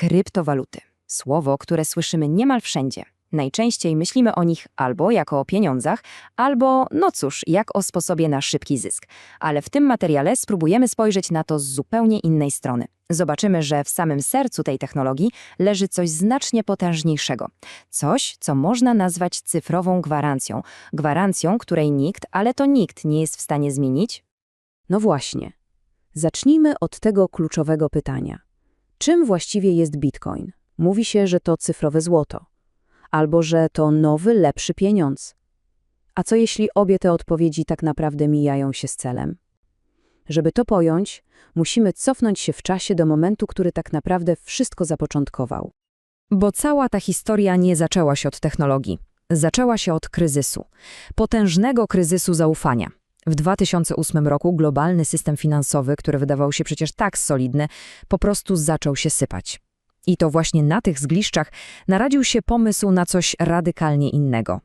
Kryptowaluty. Słowo, które słyszymy niemal wszędzie. Najczęściej myślimy o nich albo jako o pieniądzach, albo, no cóż, jak o sposobie na szybki zysk. Ale w tym materiale spróbujemy spojrzeć na to z zupełnie innej strony. Zobaczymy, że w samym sercu tej technologii leży coś znacznie potężniejszego. Coś, co można nazwać cyfrową gwarancją. Gwarancją, której nikt, ale to nikt nie jest w stanie zmienić. No właśnie. Zacznijmy od tego kluczowego pytania. Czym właściwie jest bitcoin? Mówi się, że to cyfrowe złoto. Albo że to nowy, lepszy pieniądz. A co jeśli obie te odpowiedzi tak naprawdę mijają się z celem? Żeby to pojąć, musimy cofnąć się w czasie do momentu, który tak naprawdę wszystko zapoczątkował. Bo cała ta historia nie zaczęła się od technologii. Zaczęła się od kryzysu. Potężnego kryzysu zaufania. W 2008 roku globalny system finansowy, który wydawał się przecież tak solidny, po prostu zaczął się sypać. I to właśnie na tych zgliszczach naradził się pomysł na coś radykalnie innego.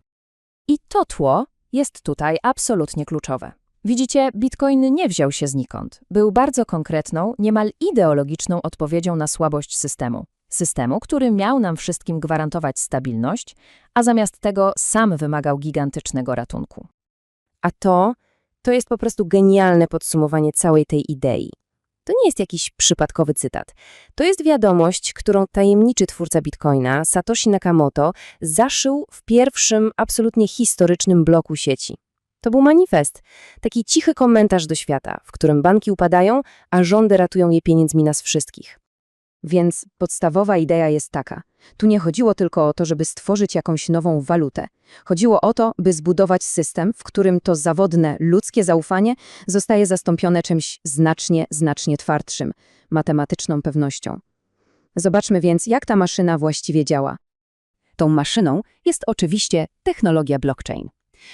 I to tło jest tutaj absolutnie kluczowe. Widzicie, Bitcoin nie wziął się znikąd. Był bardzo konkretną, niemal ideologiczną odpowiedzią na słabość systemu. Systemu, który miał nam wszystkim gwarantować stabilność, a zamiast tego sam wymagał gigantycznego ratunku. A to, to jest po prostu genialne podsumowanie całej tej idei. To nie jest jakiś przypadkowy cytat. To jest wiadomość, którą tajemniczy twórca Bitcoina, Satoshi Nakamoto, zaszył w pierwszym, absolutnie historycznym bloku sieci. To był manifest, taki cichy komentarz do świata, w którym banki upadają, a rządy ratują je pieniędzmi nas wszystkich. Więc podstawowa idea jest taka. Tu nie chodziło tylko o to, żeby stworzyć jakąś nową walutę. Chodziło o to, by zbudować system, w którym to zawodne, ludzkie zaufanie zostaje zastąpione czymś znacznie, znacznie twardszym, matematyczną pewnością. Zobaczmy więc, jak ta maszyna właściwie działa. Tą maszyną jest oczywiście technologia blockchain.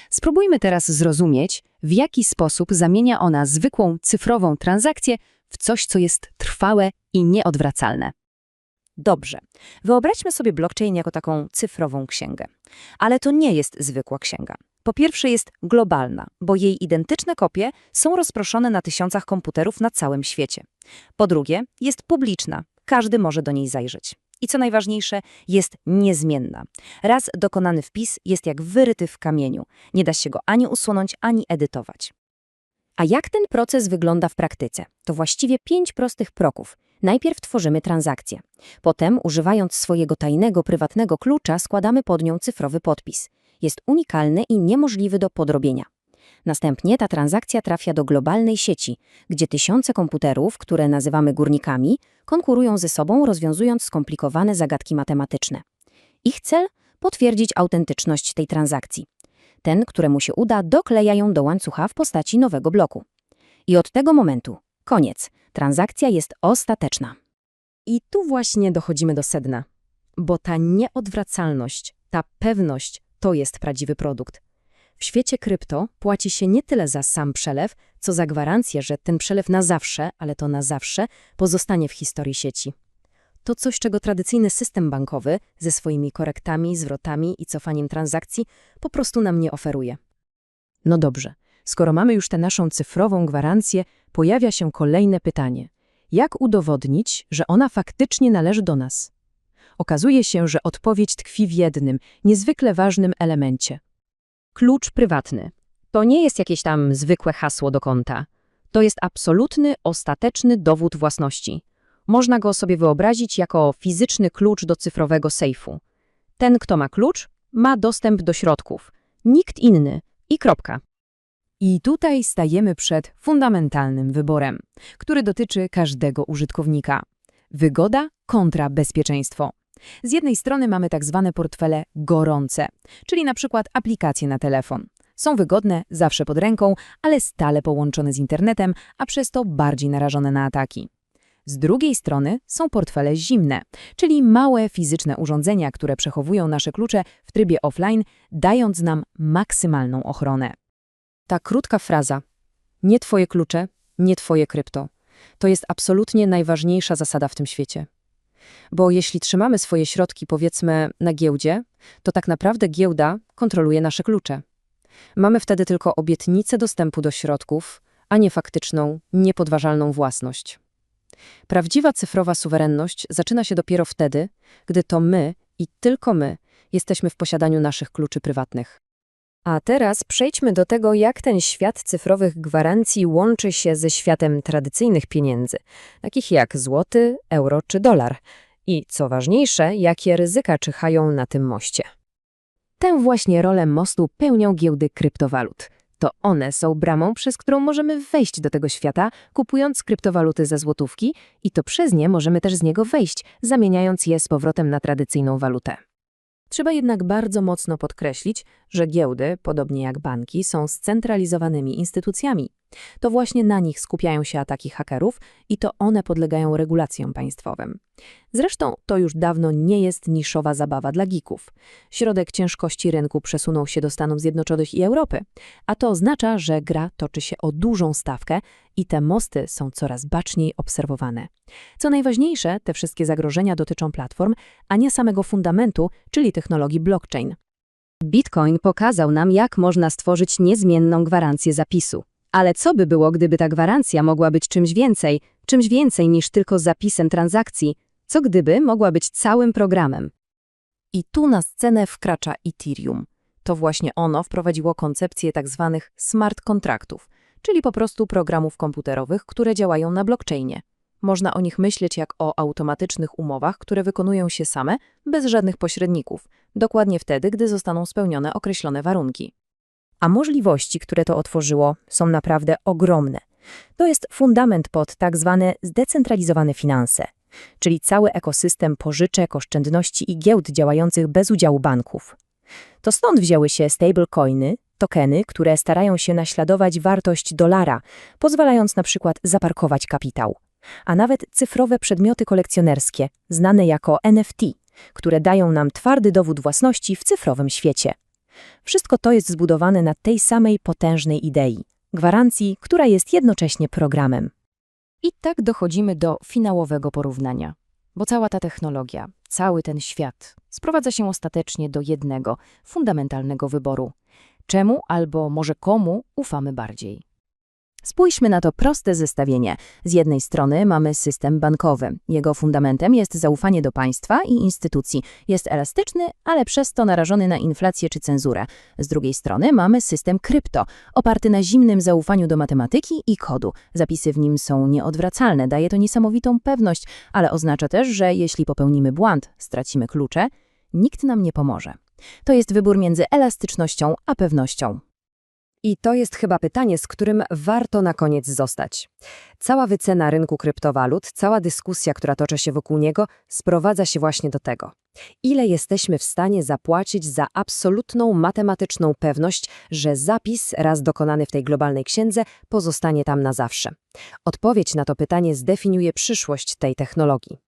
Spróbujmy teraz zrozumieć, w jaki sposób zamienia ona zwykłą cyfrową transakcję w coś, co jest trwałe i nieodwracalne. Dobrze, wyobraźmy sobie blockchain jako taką cyfrową księgę. Ale to nie jest zwykła księga. Po pierwsze jest globalna, bo jej identyczne kopie są rozproszone na tysiącach komputerów na całym świecie. Po drugie jest publiczna, każdy może do niej zajrzeć. I co najważniejsze, jest niezmienna. Raz dokonany wpis jest jak wyryty w kamieniu. Nie da się go ani usunąć, ani edytować. A jak ten proces wygląda w praktyce? To właściwie pięć prostych kroków. Najpierw tworzymy transakcję. Potem, używając swojego tajnego, prywatnego klucza, składamy pod nią cyfrowy podpis. Jest unikalny i niemożliwy do podrobienia. Następnie ta transakcja trafia do globalnej sieci, gdzie tysiące komputerów, które nazywamy górnikami, konkurują ze sobą, rozwiązując skomplikowane zagadki matematyczne. Ich cel? Potwierdzić autentyczność tej transakcji. Ten, któremu się uda, dokleja ją do łańcucha w postaci nowego bloku. I od tego momentu, koniec, transakcja jest ostateczna. I tu właśnie dochodzimy do sedna, bo ta nieodwracalność, ta pewność to jest prawdziwy produkt. W świecie krypto płaci się nie tyle za sam przelew, co za gwarancję, że ten przelew na zawsze, ale to na zawsze, pozostanie w historii sieci. To coś, czego tradycyjny system bankowy ze swoimi korektami, zwrotami i cofaniem transakcji po prostu nam nie oferuje. No dobrze, skoro mamy już tę naszą cyfrową gwarancję, pojawia się kolejne pytanie. Jak udowodnić, że ona faktycznie należy do nas? Okazuje się, że odpowiedź tkwi w jednym, niezwykle ważnym elemencie. Klucz prywatny. To nie jest jakieś tam zwykłe hasło do konta. To jest absolutny, ostateczny dowód własności. Można go sobie wyobrazić jako fizyczny klucz do cyfrowego sejfu. Ten, kto ma klucz, ma dostęp do środków. Nikt inny. I kropka. I tutaj stajemy przed fundamentalnym wyborem, który dotyczy każdego użytkownika. Wygoda kontra bezpieczeństwo. Z jednej strony mamy tak zwane portfele gorące, czyli na przykład aplikacje na telefon. Są wygodne, zawsze pod ręką, ale stale połączone z internetem, a przez to bardziej narażone na ataki. Z drugiej strony są portfele zimne, czyli małe fizyczne urządzenia, które przechowują nasze klucze w trybie offline, dając nam maksymalną ochronę. Ta krótka fraza nie twoje klucze, nie twoje krypto to jest absolutnie najważniejsza zasada w tym świecie. Bo jeśli trzymamy swoje środki, powiedzmy, na giełdzie, to tak naprawdę giełda kontroluje nasze klucze. Mamy wtedy tylko obietnicę dostępu do środków, a nie faktyczną, niepodważalną własność. Prawdziwa cyfrowa suwerenność zaczyna się dopiero wtedy, gdy to my i tylko my jesteśmy w posiadaniu naszych kluczy prywatnych. A teraz przejdźmy do tego, jak ten świat cyfrowych gwarancji łączy się ze światem tradycyjnych pieniędzy, takich jak złoty, euro czy dolar. I co ważniejsze, jakie ryzyka czyhają na tym moście. Tę właśnie rolę mostu pełnią giełdy kryptowalut. To one są bramą, przez którą możemy wejść do tego świata, kupując kryptowaluty za złotówki i to przez nie możemy też z niego wejść, zamieniając je z powrotem na tradycyjną walutę. Trzeba jednak bardzo mocno podkreślić, że giełdy, podobnie jak banki, są scentralizowanymi instytucjami. To właśnie na nich skupiają się ataki hakerów i to one podlegają regulacjom państwowym. Zresztą to już dawno nie jest niszowa zabawa dla geeków. Środek ciężkości rynku przesunął się do Stanów Zjednoczonych i Europy, a to oznacza, że gra toczy się o dużą stawkę i te mosty są coraz baczniej obserwowane. Co najważniejsze, te wszystkie zagrożenia dotyczą platform, a nie samego fundamentu, czyli technologii blockchain. Bitcoin pokazał nam, jak można stworzyć niezmienną gwarancję zapisu. Ale co by było, gdyby ta gwarancja mogła być czymś więcej, czymś więcej niż tylko zapisem transakcji? Co gdyby mogła być całym programem? I tu na scenę wkracza Ethereum. To właśnie ono wprowadziło koncepcję tzw. smart kontraktów, czyli po prostu programów komputerowych, które działają na blockchainie. Można o nich myśleć jak o automatycznych umowach, które wykonują się same, bez żadnych pośredników, dokładnie wtedy, gdy zostaną spełnione określone warunki. A możliwości, które to otworzyło, są naprawdę ogromne. To jest fundament pod tak zwane zdecentralizowane finanse, czyli cały ekosystem pożyczek, oszczędności i giełd działających bez udziału banków. To stąd wzięły się stablecoiny, tokeny, które starają się naśladować wartość dolara, pozwalając na przykład zaparkować kapitał. A nawet cyfrowe przedmioty kolekcjonerskie, znane jako NFT, które dają nam twardy dowód własności w cyfrowym świecie. Wszystko to jest zbudowane na tej samej potężnej idei gwarancji, która jest jednocześnie programem. I tak dochodzimy do finałowego porównania. Bo cała ta technologia, cały ten świat sprowadza się ostatecznie do jednego, fundamentalnego wyboru. Czemu albo może komu ufamy bardziej? Spójrzmy na to proste zestawienie. Z jednej strony mamy system bankowy. Jego fundamentem jest zaufanie do państwa i instytucji. Jest elastyczny, ale przez to narażony na inflację czy cenzurę. Z drugiej strony mamy system krypto, oparty na zimnym zaufaniu do matematyki i kodu. Zapisy w nim są nieodwracalne, daje to niesamowitą pewność, ale oznacza też, że jeśli popełnimy błąd, stracimy klucze, nikt nam nie pomoże. To jest wybór między elastycznością a pewnością. I to jest chyba pytanie, z którym warto na koniec zostać. Cała wycena rynku kryptowalut, cała dyskusja, która toczy się wokół niego, sprowadza się właśnie do tego. Ile jesteśmy w stanie zapłacić za absolutną matematyczną pewność, że zapis, raz dokonany w tej globalnej księdze, pozostanie tam na zawsze? Odpowiedź na to pytanie zdefiniuje przyszłość tej technologii.